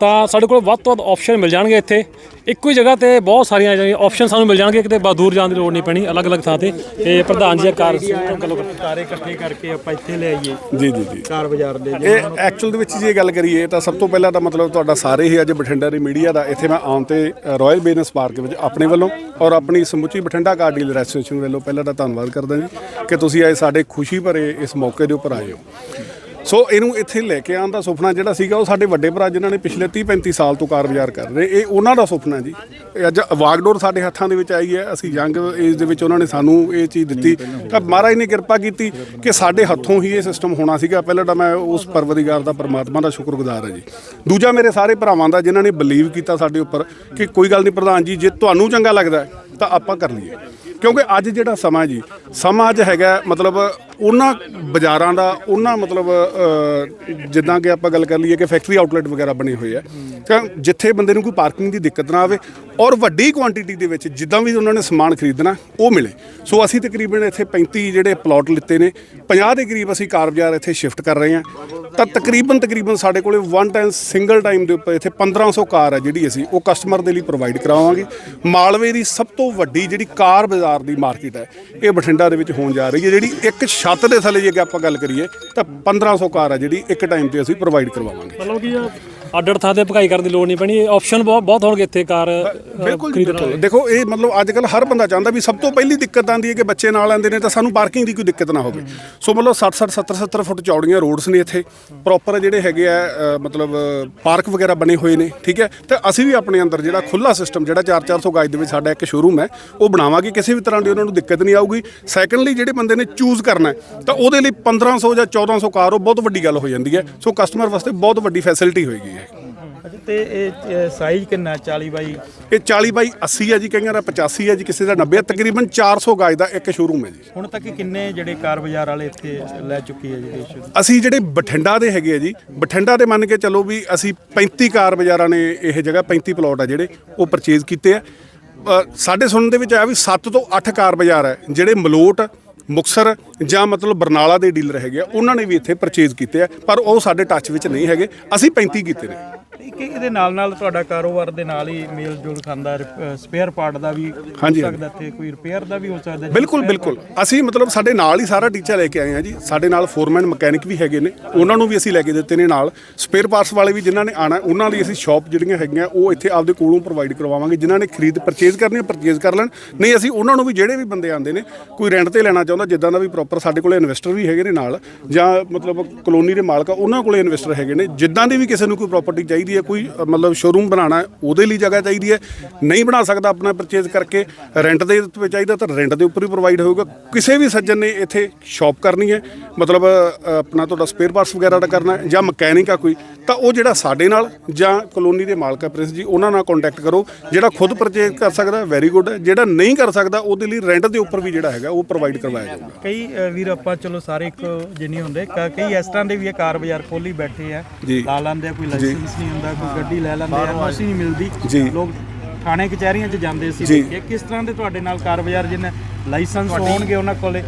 ਤਾਂ ਸਾਡੇ ਕੋਲ ਵੱਧ ਤੋਂ ਵੱਧ ਆਪਸ਼ਨ ਮਿਲ ਜਾਣਗੇ ਇੱਥੇ। ਇੱਕੋ ਹੀ ਜਗ੍ਹਾ ਤੇ ਬਹੁਤ ਸਾਰੀਆਂ ਜਿਹੜੀਆਂ ਆਪਸ਼ਨ ਸਾਨੂੰ ਮਿਲ ਜਾਣਗੇ ਕਿਤੇ ਦੂਰ ਜਾਣ ਦੀ ਲੋੜ ਨਹੀਂ ਪੈਣੀ ਅਲੱਗ-ਅਲੱਗ ਥਾਂ ਤੇ। ਤੇ ਪ੍ਰਧਾਨ ਜੀ ਕਾਰ ਸਾਰੇ ਇਕੱਠੇ ਕਰਕੇ ਆਪਾਂ ਇੱਥੇ ਲੈ ਆਈਏ। ਜੀ ਜੀ ਜੀ। ਕਾਰ ਬਾਜ਼ਾਰ ਦੇ ਇਹ ਐਕਚੁਅਲ ਦੇ ਵਿੱਚ ਜੇ ਗੱਲ ਕਰੀਏ ਤਾਂ ਸਭ ਤੋਂ ਪਹਿਲਾਂ ਤਾਂ ਮਤਲਬ ਤੁਹਾਡਾ ਸਾਰੇ ਹੀ ਅੱਜ ਬਠਿੰਡਾ ਦੀ ਮੀਡੀਆ ਦਾ ਇੱਥੇ ਮੈਂ ਆਉਣ ਤੇ ਰਾਇਲ ਬਿਜ਼ਨਸ ਪਾਰਕ ਵਿੱਚ ਆਪਣੇ ਵੱਲੋਂ ਔਰ ਆਪਣੀ ਸਮੁੱਚੀ ਬਠਿੰਡਾ ਕਾਰ ਡੀਲਰ ਐਸੋਸੀਏਸ਼ਨ ਵੱਲੋਂ ਪਹਿਲਾਂ ਤਾਂ ਧੰਨਵਾਦ ਕਰਦਾ ਜੀ ਕਿ ਤੁਸੀਂ ਅੱਜ ਸਾਡੇ ਖੁਸ਼ੀ ਭਰੇ ਇਸ ਮੌਕੇ ਦੇ ਉੱਪਰ ਆਏ ਹੋ। ਸੋ ਇਹਨੂੰ ਇੱਥੇ ਲੈ ਕੇ ਆਉਣ ਦਾ ਸੁਪਨਾ ਜਿਹੜਾ ਸੀਗਾ, ਉਹ ਸਾਡੇ ਵੱਡੇ ਭਰਾ ਜਿਨ੍ਹਾਂ ਨੇ ਪਿਛਲੇ 30 35 ਸਾਲ ਤੋਂ ਕਾਰਗੁਜ਼ਾਰ ਕਰ ਰਹੇ, ਇਹ ਉਹਨਾਂ ਦਾ ਸੁਪਨਾ ਜੀ। ਇਹ ਅੱਜ ਵਾਗਡੋਰ ਸਾਡੇ ਹੱਥਾਂ ਦੇ ਵਿੱਚ ਆਈ ਹੈ, ਅਸੀਂ ਯੰਗ ਏਜ ਦੇ ਵਿੱਚ ਉਹਨਾਂ ਨੇ ਸਾਨੂੰ ਇਹ ਚੀਜ਼ ਦਿੱਤੀ। ਤਾਂ ਮਹਾਰਾਜ ਨੇ ਕਿਰਪਾ ਕੀਤੀ ਕਿ ਸਾਡੇ ਹੱਥੋਂ ਹੀ ਇਹ ਸਿਸਟਮ ਹੋਣਾ ਸੀਗਾ। ਪਹਿਲਾਂ ਤਾਂ ਮੈਂ ਉਸ ਪਰਵਦੀਗਾਰ ਦਾ ਪਰਮਾਤਮਾ ਦਾ ਸ਼ੁਕਰਗੁਜ਼ਾਰ ਹਾਂ ਜੀ। ਦੂਜਾ ਮੇਰੇ ਸਾਰੇ ਭਰਾਵਾਂ ਦਾ ਜਿਨ੍ਹਾਂ ਨੇ ਬਲੀਵ ਕੀਤਾ ਸਾਡੇ ਉੱਪਰ ਕਿ ਕੋਈ ਗੱਲ ਨਹੀਂ ਪ੍ਰਧਾਨ ਜੀ, ਜੇ ਤੁਹਾਨੂੰ ਚੰਗਾ ਲੱਗਦਾ ਤਾਂ ਆਪਾਂ ਕਰ ਲਈਏ। ਕਿਉਂਕਿ ਅੱਜ ਜਿਹੜਾ ਸਮਾਂ ਜੀ ਸਮਾਂ ਅੱਜ ਹੈਗਾ ਮਤਲਬ ਉਹਨਾਂ ਬਾਜ਼ਾਰਾਂ ਦਾ ਉਹਨਾਂ ਮਤਲਬ ਅ, ਜਿੱਦਾਂ ਕਿ ਆਪਾਂ ਗੱਲ ਕਰ ਲਈਏ ਕਿ ਫੈਕਟਰੀ ਆਊਟਲੈਟ ਵਗੈਰਾ ਬਣੇ ਹੋਏ ਆ। ਤਾਂ ਜਿੱਥੇ ਬੰਦੇ ਨੂੰ ਕੋਈ ਪਾਰਕਿੰਗ ਦੀ ਦਿੱਕਤ ਨਾ ਆਵੇ ਔਰ ਵੱਡੀ ਕੁਆਂਟੀਟੀ ਦੇ ਵਿੱਚ ਜਿੱਦਾਂ ਵੀ ਉਹਨਾਂ ਨੇ ਸਮਾਨ ਖਰੀਦਣਾ ਉਹ ਮਿਲੇ। ਸੋ ਅਸੀਂ ਤਕਰੀਬਨ ਇੱਥੇ 35 ਜਿਹੜੇ ਪਲਾਟ ਲਿੱਤੇ ਨੇ 50 ਦੇ ਕਰੀਬ ਅਸੀਂ ਕਾਰ ਬਾਜ਼ਾਰ ਇੱਥੇ ਸ਼ਿਫਟ ਕਰ ਰਹੇ ਹਾਂ। ਤਾਂ ਤਕਰੀਬਨ ਤਕਰੀਬਨ ਸਾਡੇ ਕੋਲੇ ਵਨ ਟਾਈਮ ਸਿੰਗਲ ਟਾਈਮ ਦੇ ਉੱਪਰ ਇੱਥੇ 1500 ਕਾਰ ਹੈ ਜਿਹੜੀ ਅਸੀਂ ਉਹ ਕਸਟਮਰ ਦੇ ਲਈ ਪ੍ਰੋਵਾਈਡ ਕਰਾਵਾਂਗੇ। ਮਾਲਵੇ ਦੀ ਸਭ ਤੋਂ ਵੱਡੀ ਜਿਹੜੀ ਕਾਰ ਬਾਜ਼ਾਰ ਦੀ ਮਾਰਕੀਟ ਹੈ। ਇਹ ਬਠਿੰਡਾ ਦੇ ਵਿੱਚ ਹੋਣ ਜਾ ਰਹੀ ਹੈ। ਜਿਹੜੀ ਇੱਕ ਛੱਤ ਦੇ ਥੱਲੇ ਜੇ ਆਪਾਂ ਗੱਲ ਕਰੀਏ, ਤਾਂ 1500 ਕਾਰ ਹੈ ਜਿਹੜੀ ਇੱਕ ਟਾਈਮ ਤੇ ਅਸੀਂ ਪ੍ਰੋਵਾਈਡ ਕਰਵਾਵਾਂਗੇ। ਮਤਲਬ ਕਿ ਅੱਡ-ਅੱਡ ਥਾਂ ਤੇ ਭਕਾਈ ਕਰਨ ਦੀ ਲੋੜ ਨਹੀਂ ਪੈਣੀ। ਆਪਸ਼ਨ ਬਹੁਤ ਬਹੁਤ ਹੋਣਗੇ ਇੱਥੇ ਕਾਰ ਬਿਲਕੁਲ ਬਿਲਕੁਲ। ਦੇਖੋ ਇਹ ਮਤਲਬ ਅੱਜ ਕੱਲ ਹਰ ਬੰਦਾ ਚਾਹੁੰਦਾ ਵੀ ਸਭ ਤੋਂ ਪਹਿਲੀ ਦਿੱਕਤ ਆਉਂਦੀ ਹੈ ਕਿ ਬੱਚੇ ਨਾਲ ਆਉਂਦੇ ਨੇ ਤਾਂ ਸਾਨੂੰ ਪਾਰਕਿੰਗ ਦੀ ਕੋਈ ਦਿੱਕਤ ਨਾ ਹੋਵੇ। ਸੋ ਮਤਲਬ 60 60 70 70 ਫੁੱਟ ਚੌੜੀਆਂ ਰੋਡਸ ਨੇ ਇੱਥੇ। ਪ੍ਰੋਪਰ ਜਿਹੜੇ ਹੈਗੇ ਆ ਮਤਲਬ ਪਾਰਕ ਵਗੈਰਾ ਬਣੇ ਹੋਏ ਨੇ ਠੀਕ ਹੈ? ਤੇ ਅਸੀਂ ਵੀ ਆਪਣੇ ਅੰਦਰ ਜਿਹੜਾ ਖੁੱਲਾ ਸਿਸਟਮ ਜਿਹੜਾ 4 400 ਗਜ ਦੇ ਵਿੱਚ ਸਾਡਾ ਇੱਕ ਸ਼ੋਰੂਮ ਹੈ ਉਹ ਬਣਾਵਾਂਗੇ। ਕਿਸੇ ਵੀ ਤਰ੍ਹਾਂ ਦੀ ਉਹਨਾਂ ਨੂੰ ਦਿੱਕਤ ਨਹੀਂ ਆਊਗੀ। ਸੈਕੰਡਲੀ ਜਿਹੜੇ ਬੰਦੇ ਨੇ ਚੂਜ਼ ਕਰਨਾ ਤਾਂ ਉਹਦੇ ਲਈ 1500 ਜਾਂ 1400 ਕਾਰ ਉਹ ਬਹੁਤ ਵੱਡੀ ਗੱਲ ਹੋ ਜਾਂਦੀ ਹੈ। ਸੋ ਕਸਟਮਰ ਵਾਸਤੇ ਬਹੁਤ ਵੱਡੀ ਫੈਸਿਲਿਟੀ ਹੋਏਗੀ ਅੱਛਾ ਤੇ ਇਹ ਸਾਈਜ਼ ਕਿੰਨਾ 40 ਬਾਈ? ਇਹ 40 ਬਾਈ 80 ਹੈ ਜੀ ਕਈਆਂ ਦਾ 85 ਹੈ ਜੀ ਕਿਸੇ ਦਾ 90 ਹੈ। ਤਕਰੀਬਨ 400 ਗਜ ਦਾ ਇੱਕ ਸ਼ੋਰੂਮ ਹੈ ਜੀ। ਹੁਣ ਤੱਕ ਕਿੰਨੇ ਜਿਹੜੇ ਕਾਰ ਬਾਜ਼ਾਰ ਵਾਲੇ ਇੱਥੇ ਲੈ ਚੁੱਕੀ ਹੈ ਜੀ ਦੇਸ਼ ਅਸੀਂ ਜਿਹੜੇ ਬਠਿੰਡਾ ਦੇ ਹੈਗੇ ਆ ਜੀ ਬਠਿੰਡਾ ਦੇ ਮੰਨ ਕੇ ਚੱਲੋ ਵੀ ਅਸੀਂ 35 ਕਾਰ ਬਾਜ਼ਾਰਾਂ ਨੇ ਇਹ ਜਗ੍ਹਾ 35 ਪਲਾਟ ਆ ਜਿਹੜੇ ਉਹ ਪਰਚੇਜ਼ ਕੀਤੇ ਆ। ਸਾਡੇ ਸੁਣਨ ਦੇ ਵਿੱਚ ਆਇਆ ਵੀ 7 ਤੋਂ 8 ਕਾਰ ਬਾਜ਼ਾਰ ਹੈ ਜਿਹੜੇ ਮਲੋਟ ਮੁਕਸਰ ਜਾਂ ਮਤਲਬ ਬਰਨਾਲਾ ਦੇ ਡੀਲਰ ਹੈਗੇ ਆ ਉਹਨਾਂ ਨੇ ਵੀ ਇੱਥੇ ਪਰਚੇਜ਼ ਕੀਤੇ ਆ ਪਰ ਉਹ ਸਾਡੇ ਟੱਚ ਵਿੱਚ ਨਹੀਂ ਹੈਗੇ। ਅਸੀਂ 35 ਕੀਤੇ ਨੇ। ਇੱਕ ਇਹਦੇ ਨਾਲ ਨਾਲ ਤੁਹਾਡਾ ਕਾਰੋਬਾਰ ਦੇ ਨਾਲ ਹੀ ਮੇਲ ਜੋਲ ਖਾਂਦਾ ਸਪੇਅਰ ਪਾਰਟ ਦਾ ਵੀ ਹੋ ਹਾਂਜੀ, ਸਕਦਾ ਇੱਥੇ ਕੋਈ ਰਿਪੇਅਰ ਦਾ ਵੀ ਹੋ ਸਕਦਾ ਜੀ, ਬਿਲਕੁਲ ਬਿਲਕੁਲ। ਅਸੀਂ ਮਤਲਬ ਸਾਡੇ ਨਾਲ ਹੀ ਸਾਰਾ ਟੀਚਾ ਲੈ ਕੇ ਆਏ ਆ ਜੀ। ਸਾਡੇ ਨਾਲ ਫੋਰਮੈਨ ਮਕੈਨਿਕ ਵੀ ਹੈਗੇ ਨੇ। ਉਹਨਾਂ ਨੂੰ ਵੀ ਅਸੀਂ ਲੈ ਕੇ ਦਿੱਤੇ ਨੇ ਨਾਲ। ਸਪੇਅਰ ਪਾਰਟਸ ਵਾਲੇ ਵੀ ਜਿਨ੍ਹਾਂ ਨੇ ਆਣਾ ਉਹਨਾਂ ਲਈ ਅਸੀਂ ਸ਼ਾਪ ਜਿਹੜੀਆਂ ਹੈਗੀਆਂ ਉਹ ਇੱਥੇ ਆਪਦੇ ਕੋਲੋਂ ਪ੍ਰੋਵਾਈਡ ਕਰਵਾਵਾਂਗੇ। ਜਿਨ੍ਹਾਂ ਨੇ ਖਰੀਦ ਪਰਚੇਜ਼ ਕਰਨੀ ਹੈ ਪਰਚੇਜ਼ ਕਰ ਲੈਣ। ਨਹੀਂ ਅਸੀਂ ਉਹਨਾਂ ਨੂੰ ਵੀ ਜਿਹੜੇ ਵੀ ਬੰਦੇ ਆਉਂਦੇ ਨੇ ਕੋਈ ਰੈਂਟ ਤੇ ਲੈਣਾ ਚਾਹੁੰਦਾ ਜਿੱਦਾਂ ਦਾ ਵੀ ਪ੍ਰੋਪਰ ਸਾਡੇ ਕੋਲੇ ਇਨਵੈਸਟਰ ਵੀ ਹੈਗੇ ਨੇ ਨਾਲ ਜਾਂ ਮਤਲਬ ਕਲੋਨੀ ਦੇ ਮਾਲਕ ਆ ਉਹਨਾਂ ਕੋਲੇ ਇਨਵੈਸਟਰ ਹੈਗੇ ਨੇ। ਜਿੱਦਾਂ ਦੀ ਵੀ ਕਿਸੇ ਨੂੰ ਕੋਈ ਪ੍ਰਾਪਰਟੀ ਚਾਹੀਦੀ ਚਾਹੀਦੀ ਹੈ ਕੋਈ ਮਤਲਬ ਸ਼ੋਰੂਮ ਬਣਾਉਣਾ ਉਹਦੇ ਲਈ ਜਗ੍ਹਾ ਚਾਹੀਦੀ ਹੈ। ਨਹੀਂ ਬਣਾ ਸਕਦਾ ਆਪਣਾ ਪਰਚੇਜ਼ ਕਰਕੇ ਰੈਂਟ ਦੇ ਉੱਤੇ ਚਾਹੀਦਾ ਤਾਂ ਰੈਂਟ ਦੇ ਉੱਪਰ ਹੀ ਪ੍ਰੋਵਾਈਡ ਹੋਊਗਾ। ਕਿਸੇ ਵੀ ਸੱਜਣ ਨੇ ਇੱਥੇ ਸ਼ਾਪ ਕਰਨੀ ਹੈ ਮਤਲਬ ਆਪਣਾ ਤੁਹਾਡਾ ਸਪੇਅਰ ਪਾਰਟਸ ਵਗੈਰਾ ਦਾ ਕਰਨਾ ਜਾਂ ਮਕੈਨਿਕ ਆ ਕੋਈ ਤਾਂ ਉਹ ਜਿਹੜਾ ਸਾਡੇ ਨਾਲ ਜਾਂ ਕਲੋਨੀ ਦੇ ਮਾਲਕ ਪ੍ਰਿੰਸ ਜੀ ਉਹਨਾਂ ਨਾਲ ਕੰਟੈਕਟ ਕਰੋ। ਜਿਹੜਾ ਖੁਦ ਪਰਚੇਜ਼ ਕਰ ਸਕਦਾ ਵੈਰੀ ਗੁੱਡ ਜਿਹੜਾ ਨਹੀਂ ਕਰ ਸਕਦਾ ਉਹਦੇ ਲਈ ਰੈਂਟ ਦੇ ਉੱਪਰ ਵੀ ਜਿਹੜਾ ਹੈਗਾ ਉਹ ਪ੍ਰੋਵਾਈਡ ਕਰਵਾਇਆ ਜਾਊਗਾ। ਕਈ ਵੀਰ ਆਪਾਂ ਚਲੋ ਸਾਰੇ ਇੱਕ ਜਿਹੇ ਨਹੀਂ ਹੁੰਦੇ ਕਈ ਇਸ ਤਰ੍ਹਾਂ ਦੇ ਵੀ ਇਹ ਕਾਰ ਬਾਜ਼ਾਰ ਖੋਲੀ ਬੈਠੇ ਆ। ਲਾ ਲੈਂਦੇ ਕੋਈ ਲਾਇਸੈਂਸ ਨਹੀਂ ਹੁੰਦਾ ਕੋਈ ਗੱਡੀ ਲੈ ਲੈਂਦੇ ਆ ਐਨਓਸੀ ਨਹੀਂ ਮਿਲਦੀ। ਲੋਕ ਥਾਣੇ ਕਚਹਿਰੀਆਂ 'ਚ ਜਾਂਦੇ ਸੀ। ਦੇਖੇ ਕਿਸ ਤਰ੍ਹਾਂ ਦੇ ਤੁਹਾਡੇ ਨਾਲ ਕਾਰ ਬਾਜ਼ਾਰ ਜਿਹਨੇ ਲਾਇਸੈਂਸ ਹੋਣਗੇ ਉਹਨਾਂ ਕੋਲੇ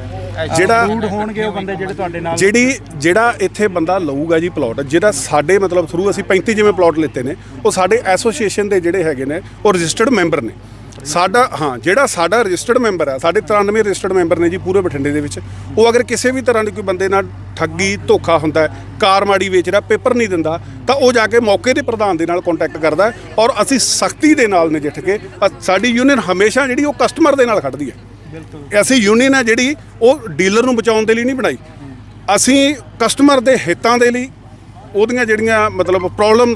ਜਿਹੜਾ- ਅਪਰੂਵਡ ਹੋਣਗੇ ਉਹ ਬੰਦੇ ਜਿਹੜੇ ਤੁਹਾਡੇ ਨਾਲ ਜਿਹੜੀ ਜਿਹੜਾ ਇੱਥੇ ਬੰਦਾ ਲਊਗਾ ਜੀ ਪਲਾਟ ਜਿਹੜਾ ਸਾਡੇ ਮਤਲਬ ਥਰੂ ਅਸੀਂ 35 ਜਿਵੇਂ ਪਲਾਟ ਲਿੱਤੇ ਨੇ ਉਹ ਸਾਡੇ ਐਸੋਸੀਏਸ਼ਨ ਦੇ ਜਿਹੜੇ ਹੈਗੇ ਨੇ ਉਹ ਰਜਿਸਟਰਡ ਮੈਂਬਰ ਨੇ ਸਾਡਾ ਹਾਂ ਜਿਹੜਾ ਸਾਡਾ ਰਜਿਸਟਰਡ ਮੈਂਬਰ ਹੈ ਸਾਡੇ 93 ਰਜਿਸਟਰਡ ਮੈਂਬਰ ਨੇ ਜੀ ਪੂਰੇ ਬਠਿੰਡੇ ਦੇ ਵਿੱਚ। ਉਹ ਅਗਰ ਕਿਸੇ ਵੀ ਤਰ੍ਹਾਂ ਦੀ ਕੋਈ ਬੰਦੇ ਨਾਲ ਠੱਗੀ ਧੋਖਾ ਹੁੰਦਾ ਕਾਰ ਮਾੜੀ ਵੇਚ ਰਿਹਾ ਪੇਪਰ ਨਹੀਂ ਦਿੰਦਾ ਤਾਂ ਉਹ ਜਾ ਕੇ ਮੌਕੇ ਦੇ ਪ੍ਰਧਾਨ ਦੇ ਨਾਲ ਕੰਟੈਕਟ ਕਰਦਾ ਔਰ ਅਸੀਂ ਸਖਤੀ ਦੇ ਨਾਲ ਨਜਿੱਠ ਕੇ ਸਾਡੀ ਯੂਨੀਅਨ ਹਮੇਸ਼ਾ ਜਿਹੜੀ ਉਹ ਕਸਟਮਰ ਦੇ ਨਾਲ ਖੜਦੀ ਹੈ। ਅਸੀਂ ਯੂਨੀਅਨ ਹੈ ਜਿਹੜੀ ਉਹ ਡੀਲਰ ਨੂੰ ਬਚਾਉਣ ਦੇ ਲਈ ਨਹੀਂ ਬਣਾਈ। ਅਸੀਂ ਕਸਟਮਰ ਦੇ ਹਿੱਤਾਂ ਦੇ ਲਈ ਉਹਦੀਆਂ ਜਿਹੜੀਆਂ ਮਤਲਬ ਪ੍ਰੋਬਲਮ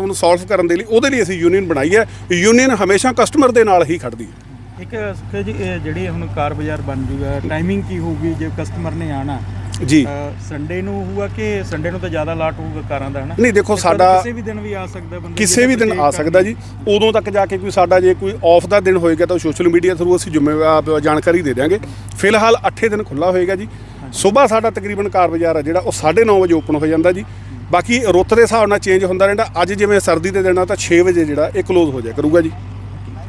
ਉਹਨੂੰ ਸੋਲਵ ਕਰਨ ਦੇ ਲਈ ਉਹਦੇ ਲਈ ਅਸੀਂ ਯੂਨੀਅਨ ਬਣਾਈ ਹੈ। ਯੂਨੀਅਨ ਹਮੇਸ਼ਾ ਕਸਟਮਰ ਦੇ ਨਾਲ ਹੀ ਖੜਦੀ ਹੈ। ਇੱਕ ਸੁਖੇ ਜੀ ਇਹ ਜਿਹੜੀ ਹੁਣ ਕਾਰ ਬਾਜ਼ਾਰ ਬਣ ਜੂਗਾ ਟਾਈਮਿੰਗ ਕੀ ਹੋਊਗੀ ਜੇ ਕਸਟਮਰ ਨੇ ਆਣਾ? ਜੀ। ਸੰਡੇ ਨੂੰ ਹੋਊਗਾ ਕਿ ਸੰਡੇ ਨੂੰ ਤਾਂ ਜ਼ਿਆਦਾ ਲਾਟ ਹੋਊਗਾ ਕਾਰਾਂ ਦਾ ਹਨਾ? ਨਹੀਂ, ਦੇਖੋ ਸਾਡਾ- ਕਿਸੇ ਵੀ ਦਿਨ ਵੀ ਆ ਸਕਦਾ ਬੰਦਾ ਕਿਸੇ ਵੀ ਦਿਨ ਆ ਸਕਦਾ ਜੀ। ਉਦੋਂ ਤੱਕ ਜਾ ਕੇ ਕੋਈ ਸਾਡਾ ਜੇ ਕੋਈ ਆਫ ਦਾ ਦਿਨ ਹੋਏਗਾ ਤਾਂ ਸੋਸ਼ਲ ਮੀਡੀਆ ਥਰੂ ਅਸੀਂ ਜ਼ਿੰਮੇਵਾਰ ਜਾਣਕਾਰੀ ਦੇ ਦਿਆਂਗੇ। ਫਿਲਹਾਲ 8 ਦਿਨ ਖੁੱਲਾ ਹੋਏਗਾ ਜੀ। ਸਵੇਰ ਸਾਡਾ ਤਕਰੀਬਨ ਕਾਰ ਬਾਜ਼ਾਰ ਆ ਜਿਹੜਾ ਉਹ 9:30 ਵਜੇ ਓਪਨ ਹੋ ਜਾਂਦਾ ਜੀ। ਬਾਕੀ ਰੁੱਤ ਦੇ ਹਿਸਾਬ ਨਾਲ ਚੇਂਜ ਹੁੰਦਾ ਰਹਿੰਦਾ। ਅੱਜ ਜਿਵੇਂ ਸਰਦੀ ਦੇ ਦਿਨ ਆ ਤਾਂ 6 ਵਜੇ ਜਿਹੜਾ ਇਹ ਕਲੋਜ਼ ਹੋ ਜਾਇਆ ਕਰੂਗਾ ਜੀ।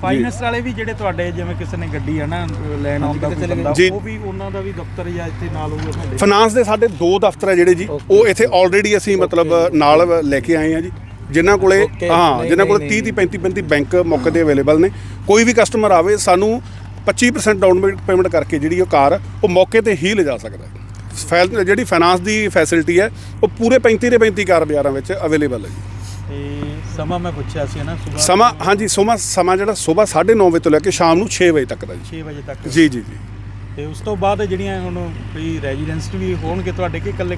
ਫਾਈਨੈਂਸ ਵਾਲੇ ਵੀ ਜਿਹੜੇ ਤੁਹਾਡੇ ਜਿਵੇਂ ਕਿਸੇ ਨੇ ਗੱਡੀ ਹੈ ਨਾ ਲੈਣ ਆਉਂਦਾ ਕੋਈ ਬੰਦਾ। ਉਹ ਵੀ ਉਹਨਾਂ ਦਾ ਵੀ ਦਫ਼ਤਰ ਜਾਂ ਇੱਥੇ ਨਾਲ ਹੋਊਗਾ ਤੁਹਾਡੇ? ਫਾਈਨਾਂਸ ਦੇ ਸਾਡੇ ਦੋ ਦਫ਼ਤਰ ਆ ਜਿਹੜੇ ਜੀ। ਉਹ ਇੱਥੇ ਆਲਰੇਡੀ ਅਸੀਂ ਮਤਲਬ ਨਾਲ ਲੈ ਕੇ ਆਏ ਆ ਜੀ। ਜਿਨ੍ਹਾਂ ਕੋਲੇ ਹਾਂ ਜਿਨ੍ਹਾਂ ਕੋਲੇ 30 30 35 35 ਬੈਂਕ ਮੌਕੇ ਤੇ ਅਵੇਲੇਬਲ ਨੇ। ਕੋਈ ਵੀ ਕਸਟਮਰ ਆਵੇ ਸਾਨੂੰ 25% ਡਾਊਨ ਪੇਮੈਂਟ ਕਰਕੇ ਜਿਹੜੀ ਉਹ ਕਾਰ ਉਹ ਮੌਕੇ ਤੇ ਹੀ ਲਿਜਾ ਸਕਦਾ ਹੈ। ਜਿਹੜੀ ਫਾਈਨਾਂਸ ਦੀ ਫੈਸਿਲਿਟੀ ਹੈ ਉਹ ਪੂਰੇ 35 ਦੇ 35 ਕਾਰ ਬਾਜ਼ਾਰਾਂ ਵਿੱਚ ਅਵੇਲੇਬਲ ਹੈ ਜੀ। ਤੇ ਸਮਾਂ ਮੈਂ ਪੁੱਛਿਆ ਸੀ ਨਾ ਸਵੇਰ ਸਮਾਂ ਹਾਂਜੀ ਸੋਮਾ ਸਮਾਂ ਜਿਹੜਾ ਸਵੇਰ 9:30 ਵਜੇ ਤੋਂ ਲੈ ਕੇ ਸ਼ਾਮ ਨੂੰ 6 ਵਜੇ ਤੱਕ ਦਾ ਜੀ। 6 ਵਜੇ ਤੱਕ। ਜੀ ਜੀ ਜੀ। ਤੇ ਉਸ ਤੋਂ ਬਾਅਦ ਜਿਹੜੀਆਂ ਹੁਣ ਕੋਈ ਰੈਜ਼ੀਡੈਂਸ ਵੀ ਹੋਣਗੇ ਤੁਹਾਡੇ ਕਿ ਇਕੱਲੇ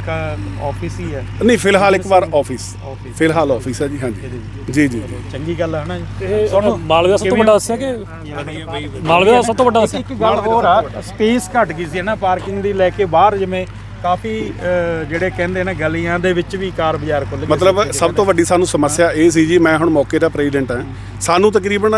ਆਫਿਸ ਹੀ ਹੈ? ਨਹੀਂ ਫਿਲਹਾਲ ਇੱਕ ਵਾਰ ਆਫਿਸ Office। ਫਿਲਹਾਲ ਆਫਿਸ ਹੈ ਜੀ ਹਾਂਜੀ। ਜੀ ਜੀ ਜੀ। ਚੰਗੀ ਗੱਲ ਹੈ ਨਾ ਜੀ? ਇਹ ਮਾਲਵੇ ਦਾ ਸਭ ਤੋਂ ਵੱਡਾ ਦੱਸਿਆ ਕਿ ਮਾਲਵੇ ਦਾ ਸਭ ਤੋਂ ਵੱਡਾ ਦੱਸਿਆ। ਇੱਕ ਗੱਲ ਹੋਰ ਆ ਸਪੇਸ ਘਟ ਗਈ ਸੀ ਨਾ ਪਾਰਕਿੰਗ ਦੀ ਲੈ ਕੇ ਬਾਹਰ ਜਿਵੇਂ ਕਾਫੀ ਅਹ, ਜਿਹੜੇ ਕਹਿੰਦੇ ਨੇ ਗਲੀਆਂ ਦੇ ਵਿੱਚ ਵੀ ਕਾਰ ਬਾਜ਼ਾਰ ਖੁੱਲ ਗਏ ਮਤਲਬ ਸਭ ਤੋਂ ਵੱਡੀ ਸਾਨੂੰ ਸਮੱਸਿਆ ਇਹ ਸੀ ਜੀ ਮੈਂ ਹੁਣ ਮੌਕੇ ਦਾ ਪ੍ਰੈਜ਼ੀਡੈਂਟ ਹਾਂ। ਸਾਨੂੰ ਤਕਰੀਬਨ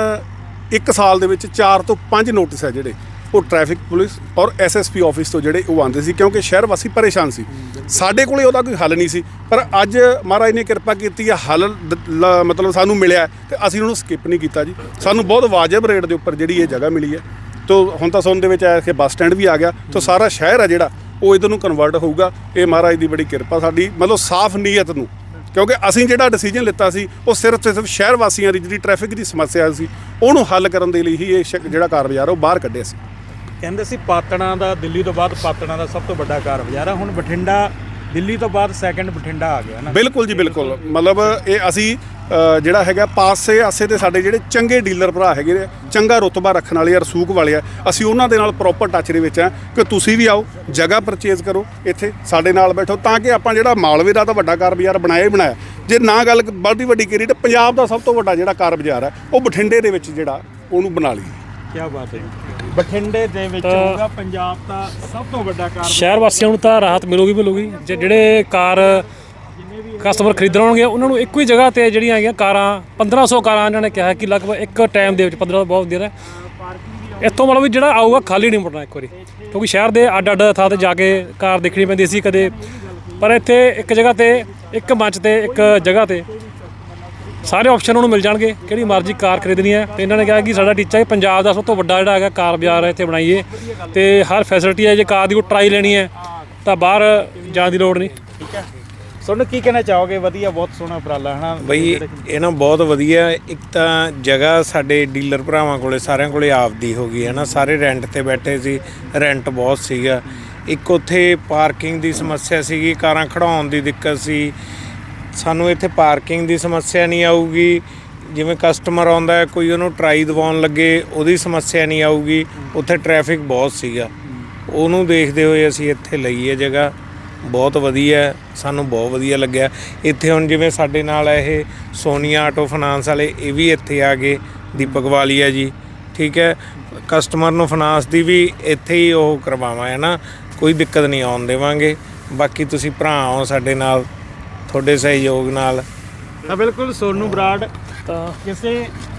1 ਸਾਲ ਦੇ ਵਿੱਚ 4 ਤੋਂ 5 ਨੋਟਿਸ ਹੈ ਜਿਹੜੇ। ਉਹ ਟ੍ਰੈਫਿਕ ਪੁਲਿਸ ਔਰ ਐਸਐਸਪੀ ਆਫਿਸ ਤੋਂ ਜਿਹੜੇ ਉਹ ਆਉਂਦੇ ਸੀ ਕਿਉਂਕਿ ਸ਼ਹਿਰ ਵਾਸੀ ਪਰੇਸ਼ਾਨ ਸੀ। ਸਾਡੇ ਕੋਲੇ ਉਹਦਾ ਕੋਈ ਹੱਲ ਨਹੀਂ ਸੀ ਪਰ ਅੱਜ ਮਹਾਰਾਜ ਨੇ ਕਿਰਪਾ ਕੀਤੀ ਹੈ ਹੱਲ ਲ- ਮਤਲਬ ਸਾਨੂੰ ਮਿਲਿਆ ਤੇ ਅਸੀਂ ਉਹਨੂੰ ਸਕਿਪ ਨਹੀਂ ਕੀਤਾ ਜੀ। ਸਾਨੂੰ ਬਹੁਤ ਵਾਜਬ ਰੇਟ ਦੇ ਉੱਪਰ ਜਿਹੜੀ ਇਹ ਜਗ੍ਹਾ ਮਿਲੀ ਹੈ। ਤੋ ਹੁਣ ਤਾਂ ਸੁਣ ਦੇ ਵਿੱਚ ਆਇਆ ਕਿ ਬੱਸ ਸਟੈਂਡ ਵੀ ਆ ਗਿਆ ਤੋ ਸਾਰਾ ਸ਼ਹਿਰ ਆ ਜਿਹੜਾ ਉਹ ਇਧਰ ਨੂੰ ਕਨਵਰਟ ਹੋਊਗਾ। ਇਹ ਮਹਾਰਾਜ ਦੀ ਬੜੀ ਕਿਰਪਾ ਸਾਡੀ ਮਤਲਬ ਸਾਫ਼ ਨੀਅਤ ਨੂੰ। ਕਿਉਂਕਿ ਅਸੀਂ ਜਿਹੜਾ ਡਿਸੀਜਨ ਲਿੱਤਾ ਸੀ ਉਹ ਸਿਰਫ ਤੇ ਸਿਰਫ ਸ਼ਹਿਰ ਵਾਸੀਆਂ ਦੀ ਜਿਹੜੀ ਟ੍ਰੈਫਿਕ ਦੀ ਸਮੱਸਿਆ ਸੀ ਉਹਨੂੰ ਹੱਲ ਕਰਨ ਦੇ ਲਈ ਹੀ ਇਹ ਸ਼- ਜਿਹੜਾ ਕਾਰ ਬਾਜ਼ਾਰ ਉਹ ਬਾਹਰ ਕੱਢਿਆ ਸੀ। ਕਹਿੰਦੇ ਸੀ ਪਾਤਣਾ ਦਾ ਦਿੱਲੀ ਤੋਂ ਬਾਅਦ ਪਾਤਣਾ ਦਾ ਸਭ ਤੋਂ ਵੱਡਾ ਕਾਰ ਬਾਜ਼ਾਰ ਆ ਹੁਣ ਬਠਿੰਡਾ ਦਿੱਲੀ ਤੋਂ ਬਾਅਦ ਸੈਕੰਡ ਬਠਿੰਡਾ ਆ ਗਿਆ ਨਾ? ਬਿਲਕੁਲ ਜੀ ਬਿਲਕੁਲ। ਮਤਲਬ ਇਹ ਅਸੀਂ ਜਿਹੜਾ ਹੈਗਾ ਪਾਸੇ ਆਸੇ ਦੇ ਸਾਡੇ ਜਿਹੜੇ ਚੰਗੇ ਡੀਲਰ ਭਰਾ ਹੈਗੇ ਨੇ ਚੰਗਾ ਰੁਤਬਾ ਰੱਖਣ ਵਾਲੇ ਆ ਰਸੂਖ ਵਾਲੇ ਆ ਅਸੀਂ ਉਹਨਾਂ ਦੇ ਨਾਲ ਪ੍ਰੋਪਰ ਟੱਚ ਦੇ ਵਿੱਚ ਆ ਕਿ ਤੁਸੀਂ ਵੀ ਆਓ ਜਗ੍ਹਾ ਪਰਚੇਜ਼ ਕਰੋ ਇੱਥੇ ਸਾਡੇ ਨਾਲ ਬੈਠੋ ਤਾਂ ਕਿ ਆਪਾਂ ਜਿਹੜਾ ਮਾਲਵੇ ਦਾ ਤਾਂ ਵੱਡਾ ਕਾਰ ਬਾਜ਼ਾਰ ਬਣਾਇਆ ਹੀ ਬਣਾਇਆ। ਜੇ ਨਾ ਗੱਲ ਵੱਡੀ ਵੱਡੀ ਕਰੀ ਤਾਂ ਪੰਜਾਬ ਦਾ ਸਭ ਤੋਂ ਵੱਡਾ ਜਿਹੜਾ ਕਾਰ ਬਾਜ਼ਾਰ ਹੈ ਉਹ ਬਠਿੰਡੇ ਦੇ ਵਿੱਚ ਜਿਹੜਾ ਉਹਨੂੰ ਬਣਾ ਲਈ। ਕੀ ਬਾਤ ਹੈ ਬਠਿੰਡੇ ਦੇ ਵਿੱਚ ਹੋਊਗਾ। ਪੰਜਾਬ ਦਾ ਸਭ ਤੋਂ ਵੱਡਾ ਕਾਰ ਸ਼ਹਿਰ ਵਾਸੀਆਂ ਨੂੰ ਤਾਂ ਰਾਹਤ ਮਿਲੂਗੀ ਮਿਲੂਗੀ। ਜੇ ਜਿਹੜੇ ਕਾਰ ਕਸਟਮਰ ਖਰੀਦਣ ਆਉਣਗੇ ਉਹਨਾਂ ਨੂੰ ਇੱਕੋ ਹੀ ਜਗ੍ਹਾ ਤੇ ਜਿਹੜੀਆਂ ਹੈਗੀਆਂ ਕਾਰਾਂ 1500 ਕਾਰਾਂ ਇਹਨਾਂ ਨੇ ਕਿਹਾ ਕਿ ਲਗਭਗ ਇੱਕ ਟਾਈਮ ਦੇ ਵਿੱਚ 1500 ਬਹੁਤ ਹੁੰਦੀਆਂ ਨੇ। ਇੱਥੋਂ ਮਤਲਬ ਵੀ ਜਿਹੜਾ ਆਊਗਾ ਖਾਲੀ ਨਹੀਂ ਮੁੜਨਾ ਇੱਕ ਵਾਰੀ। ਕਿਉਂਕਿ ਸ਼ਹਿਰ ਦੇ ਅੱਡ ਅੱਡ ਥਾਂ ਤੇ ਜਾ ਕੇ ਕਾਰ ਦੇਖਣੀ ਪੈਂਦੀ ਸੀ ਕਦੇ। ਪਰ ਇੱਥੇ ਇੱਕ ਜਗ੍ਹਾ ਤੇ ਇੱਕ ਮੰਚ ਤੇ ਇੱਕ ਜਗ੍ਹਾ ਤੇ ਸਾਰੇ ਆਪਸ਼ਨ ਉਹਨੂੰ ਮਿਲ ਜਾਣਗੇ। ਕਿਹੜੀ ਮਰਜ਼ੀ ਕਾਰ ਖਰੀਦਣੀ ਹੈ। ਤੇ ਇਹਨਾਂ ਨੇ ਕਿਹਾ ਕਿ ਸਾਡਾ ਟੀਚਾ ਹੈ ਪੰਜਾਬ ਦਾ ਸਭ ਤੋਂ ਵੱਡਾ ਜਿਹੜਾ ਹੈਗਾ ਕਾਰ ਬਾਜ਼ਾਰ ਹੈ ਇੱਥੇ ਬਣਾਈਏ। ਤੇ ਹਰ ਫੈਸਿਲਿਟੀ ਹੈ ਜੇ ਕਾਰ ਦੀ ਕੋਈ ਟਰਾਈ ਲੈਣੀ ਹੈ ਤਾਂ ਬਾਹਰ ਜਾਣ ਦੀ ਲੋੜ ਨਹੀਂ। ਤੁਹਾਨੂੰ ਕੀ ਕਹਿਣਾ ਚਾਹੋਗੇ? ਵਧੀਆ ਬਹੁਤ ਸੋਹਣਾ ਉਪਰਾਲਾ ਹੈ ਨਾ ਬਈ ਇਹ ਨਾ ਬਹੁਤ ਵਧੀਆ। ਇੱਕ ਤਾਂ ਜਗ੍ਹਾ ਸਾਡੇ ਡੀਲਰ ਭਰਾਵਾਂ ਕੋਲੇ ਸਾਰਿਆਂ ਕੋਲੇ ਆਪਦੀ ਹੋ ਗਈ ਹੈ ਨਾ ਸਾਰੇ ਰੈਂਟ ਤੇ ਬੈਠੇ ਸੀ। ਰੈਂਟ ਬਹੁਤ ਸੀਗਾ। ਇੱਕ ਉੱਥੇ ਪਾਰਕਿੰਗ ਦੀ ਸਮੱਸਿਆ ਸੀਗੀ ਕਾਰਾਂ ਖੜਾਉਣ ਦੀ ਦਿੱਕਤ ਸੀ। ਸਾਨੂੰ ਇੱਥੇ ਪਾਰਕਿੰਗ ਦੀ ਸਮੱਸਿਆ ਨਹੀਂ ਆਊਗੀ। ਜਿਵੇਂ ਕਸਟਮਰ ਆਉਂਦਾ ਹੈ, ਕੋਈ ਉਹਨੂੰ ਟਰਾਈ ਦਿਵਾਉਣ ਲੱਗੇ, ਉਹਦੀ ਸਮੱਸਿਆ ਨਹੀਂ ਆਊਗੀ। ਉੱਥੇ ਟ੍ਰੈਫਿਕ ਬਹੁਤ ਸੀਗਾ। ਉਹਨੂੰ ਦੇਖਦੇ ਹੋਏ ਅਸੀਂ ਇੱਥੇ ਲਈ ਹੈ ਜਗ੍ਹਾ। ਬਹੁਤ ਵਧੀਆ ਸਾਨੂੰ ਬਹੁਤ ਵਧੀਆ ਲੱਗਿਆ। ਇੱਥੇ ਹੁਣ ਜਿਵੇਂ ਸਾਡੇ ਨਾਲ ਇਹ ਸੋਨੀਆ ਆਟੋ ਫਾਈਨਾਂਸ ਵਾਲੇ, ਇਹ ਵੀ ਇੱਥੇ ਆ ਗਏ। ਦੀਪਕ ਵਾਲੀਆ ਜੀ। ਠੀਕ ਹੈ। ਕਸਟਮਰ ਨੂੰ ਫਾਈਨਾਂਸ ਦੀ ਵੀ ਇੱਥੇ ਹੀ ਉਹ ਕਰਵਾਵਾਂ, ਹੈ ਨਾ? ਕੋਈ ਦਿੱਕਤ ਨਹੀਂ, ਆਉਣ ਦੇਵਾਂਗੇ। ਬਾਕੀ ਤੁਸੀਂ ਭਰਾ ਹੋ ਸਾਡੇ ਨਾਲ। ਤੁਹਾਡੇ ਸਹਿਯੋਗ ਨਾਲ। ਤਾਂ ਬਿਲਕੁਲ ਸੋਨੂ ਬਰਾੜ ਤਾਂ ਕਿਸੇ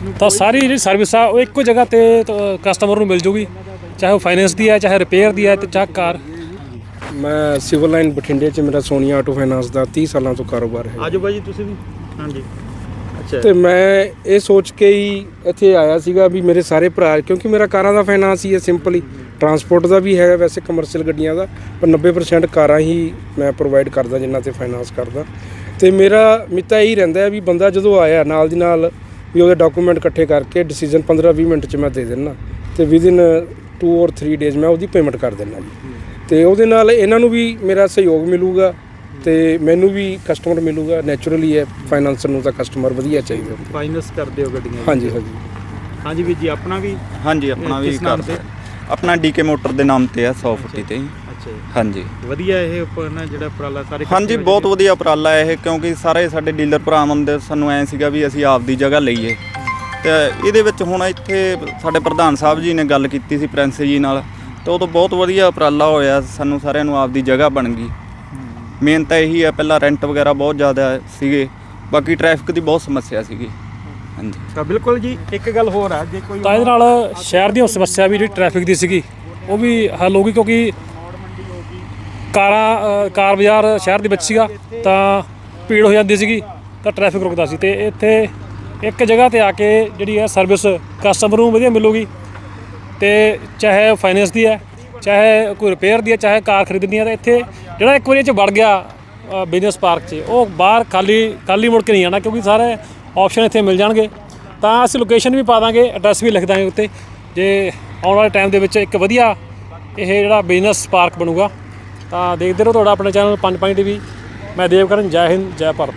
ਨੂੰ ਤਾਂ ਸਾਰੀ ਜਿਹੜੀ ਸਰਵਿਸ ਆ ਉਹ ਇੱਕੋ ਜਗ੍ਹਾ ਤੇ ਕਸਟਮਰ ਨੂੰ ਮਿਲ ਜੂਗੀ। ਚਾਹੇ ਉਹ ਫਾਈਨੈਂਸ ਦੀ ਹੈ ਚਾਹੇ ਰਿਪੇਅਰ ਦੀ ਹੈ ਤੇ ਚਾਹੇ ਕਾਰ। ਮੈਂ ਸਿਵਲ ਲਾਈਨ ਬਠਿੰਡੇ 'ਚ ਮੇਰਾ ਸੋਨੀਆ ਆਟੋ ਫਾਈਨਾਂਸ ਦਾ 30 ਸਾਲਾਂ ਤੋਂ ਕਾਰੋਬਾਰ ਹੈ। ਆਜੋ ਬਾਈ ਜੀ ਤੁਸੀਂ ਵੀ। ਹਾਂਜੀ। ਅੱਛਾ। ਤੇ ਮੈਂ ਇਹ ਸੋਚ ਕੇ ਹੀ ਇੱਥੇ ਆਇਆ ਸੀਗਾ ਵੀ ਮੇਰੇ ਸਾਰੇ ਭਰਾ ਕਿਉਂਕਿ ਮੇਰਾ ਕਾਰਾਂ ਦਾ ਫਾਈਨਾਂਸ ਹੀ ਹੈ ਸਿੰਪਲੀ ਟਰਾਂਸਪੋਰਟ ਦਾ ਵੀ ਹੈ ਵੈਸੇ ਕਮਰਸ਼ੀਅਲ ਗੱਡੀਆਂ ਦਾ ਪਰ 90% ਕਾਰਾਂ ਹੀ ਮੈਂ ਪ੍ਰੋਵਾਈਡ ਕਰਦਾ ਜਿਨ੍ਹਾਂ ਤੇ ਫਾਈਨਾਂਸ ਕਰਦਾ। ਤੇ ਮੇਰਾ ਮਿੱਤਾ ਇਹੀ ਰਹਿੰਦਾ ਹੈ ਵੀ ਬੰਦਾ ਜਦੋਂ ਆਇਆ ਨਾਲ ਦੀ ਨਾਲ ਵੀ ਉਹਦੇ ਡਾਕੂਮੈਂਟ ਇਕੱਠੇ ਕਰਕੇ ਡਿਸੀਜਨ 15-20 ਮਿੰਟ 'ਚ ਮੈਂ ਦੇ ਦਿੰਦਾ ਤੇ ਵਿਦਿਨ 2 ਔਰ 3 ਡੇਜ਼ ਮੈਂ ਉਹਦੀ ਪੇਮੈਂਟ ਕਰ ਦਿੰਦਾ ਜੀ। ਤੇ ਉਹਦੇ ਨਾਲ ਇਹਨਾਂ ਨੂੰ ਵੀ ਮੇਰਾ ਸਹਿਯੋਗ ਮਿਲੂਗਾ ਤੇ ਮੈਨੂੰ ਵੀ ਕਸਟਮਰ ਮਿਲੂਗਾ ਨੇਚਰਲੀ ਹੈ ਫਾਈਨਾਂਸਰ ਨੂੰ ਤਾਂ ਕਸਟਮਰ ਵਧੀਆ ਚਾਹੀਦਾ ਹੁੰਦਾ। ਫਾਈਨੈਂਸ ਕਰਦੇ ਹੋ ਗੱਡੀਆਂ ਦੀ। ਹਾਂਜੀ ਹਾਂਜੀ। ਹਾਂਜੀ ਵੀਰ ਜੀ ਆਪਣਾ ਵੀ ਹਾਂਜੀ ਆਪਣਾ ਵੀ ਕਰਦੇ ਆਪਣਾ ਡੀਕੇ ਮੋਟਰ ਦੇ ਨਾਮ ਤੇ ਆ 100 ਫੁੱਟੀ ਤੇ। ਅੱਛਾ ਜੀ। ਹਾਂਜੀ। ਵਧੀਆ ਇਹ ਆਪਣਾ ਜਿਹੜਾ ਉਪਰਾਲਾ ਸਾਰੇ ਹਾਂਜੀ ਬਹੁਤ ਵਧੀਆ ਉਪਰਾਲਾ ਹੈ ਇਹ ਕਿਉਂਕਿ ਸਾਰੇ ਸਾਡੇ ਡੀਲਰ ਭਰਾਵਾਂ ਦੇ ਸਾਨੂੰ ਐ ਸੀਗਾ ਵੀ ਅਸੀਂ ਆਪਦੀ ਜਗ੍ਹਾ ਲਈਏ। ਤੇ ਇਹਦੇ ਵਿੱਚ ਹੁਣ ਇੱਥੇ ਸਾਡੇ ਪ੍ਰਧਾਨ ਸਾਹਿਬ ਜੀ ਨੇ ਗੱਲ ਕੀਤੀ ਸੀ ਪ੍ਰਿੰਸ ਜੀ ਨਾਲ ਤੇ ਉਹ ਤੋਂ ਬਹੁਤ ਵਧੀਆ ਉਪਰਾਲਾ ਹੋਇਆ ਸਾਨੂੰ ਸਾਰਿਆਂ ਨੂੰ ਆਪਦੀ ਜਗ੍ਹਾ ਬਣ ਗਈ। ਮੇਨ ਤਾਂ ਇਹੀ ਹੈ ਪਹਿਲਾਂ ਰੈਂਟ ਵਗੈਰਾ ਬਹੁਤ ਜ਼ਿਆਦਾ ਸੀਗੇ ਬਾਕੀ ਟ੍ਰੈਫਿਕ ਦੀ ਬਹੁਤ ਸਮੱਸਿਆ ਸੀਗੀ। ਹਾਂਜੀ। ਤਾਂ ਬਿਲਕੁਲ ਜੀ ਇੱਕ ਗੱਲ ਹੋਰ ਆ ਜੇ ਕੋਈ ਤਾਂ ਇਹਦੇ ਨਾਲ ਸ਼ਹਿਰ ਦੀ ਉਹ ਸਮੱਸਿਆ ਵੀ ਜਿਹੜੀ ਟ੍ਰੈਫਿਕ ਦੀ ਸੀਗੀ ਉਹ ਵੀ ਹੱਲ ਹੋ ਗਈ ਕਿਉਂਕਿ ਕਾਰਾਂ ਅ, ਕਾਰ ਬਾਜ਼ਾਰ ਸ਼ਹਿਰ ਦੇ ਵਿੱਚ ਸੀਗਾ ਤਾਂ ਭੀੜ ਹੋ ਜਾਂਦੀ ਸੀਗੀ ਤਾਂ ਟ੍ਰੈਫਿਕ ਰੁਕਦਾ ਸੀ। ਤੇ ਇੱਥੇ ਇੱਕ ਜਗ੍ਹਾ ਤੇ ਆ ਕੇ ਜਿਹੜੀ ਹੈ ਸਰਵਿਸ ਕਸਟਮਰ ਨੂੰ ਵਧੀਆ ਮਿਲੂਗੀ। ਤੇ ਚਾਹੇ ਫਾਈਨੈਂਸ ਦੀ ਹੈ ਚਾਹੇ ਕੋਈ ਰਿਪੇਅਰ ਦੀ ਹੈ ਚਾਹੇ ਕਾਰ ਖਰੀਦਣੀ ਹੈ ਤਾਂ ਇੱਥੇ ਜਿਹੜਾ ਇੱਕ ਵਾਰੀ ਇਹ ਚ ਵੜ ਗਿਆ ਬਿਜ਼ਨਸ ਪਾਰਕ 'ਚ ਉਹ ਬਾਹਰ ਖਾਲੀ ਖਾਲੀ ਮੁੜ ਕੇ ਨਹੀਂ ਆਣਾ ਕਿਉਂਕਿ ਸਾਰੇ ਆਪਸ਼ਨ ਇੱਥੇ ਮਿਲ ਜਾਣਗੇ। ਤਾਂ ਅਸੀਂ ਲੋਕੇਸ਼ਨ ਵੀ ਪਾ ਦਾਂਗੇ ਐਡਰੈਸ ਵੀ ਲਿਖ ਦਾਂਗੇ ਉੱਤੇ। ਜੇ ਆਉਣ ਵਾਲੇ ਟਾਈਮ ਦੇ ਵਿੱਚ ਇੱਕ ਵਧੀਆ ਇਹ ਜਿਹੜਾ ਬਿਜ਼ਨਸ ਪਾਰਕ ਬਣੂਗਾ, ਤਾਂ ਦੇਖਦੇ ਰਹੋ ਤੁਹਾਡਾ ਆਪਣੇ ਚੈਨਲ ਪੰਜ ਪੰਜ ਟੀਵੀ ਮੈਂ ਦੇਵਕਰਨ ਜੈ ਹਿੰਦ, ਜੈ ਭਾਰਤ।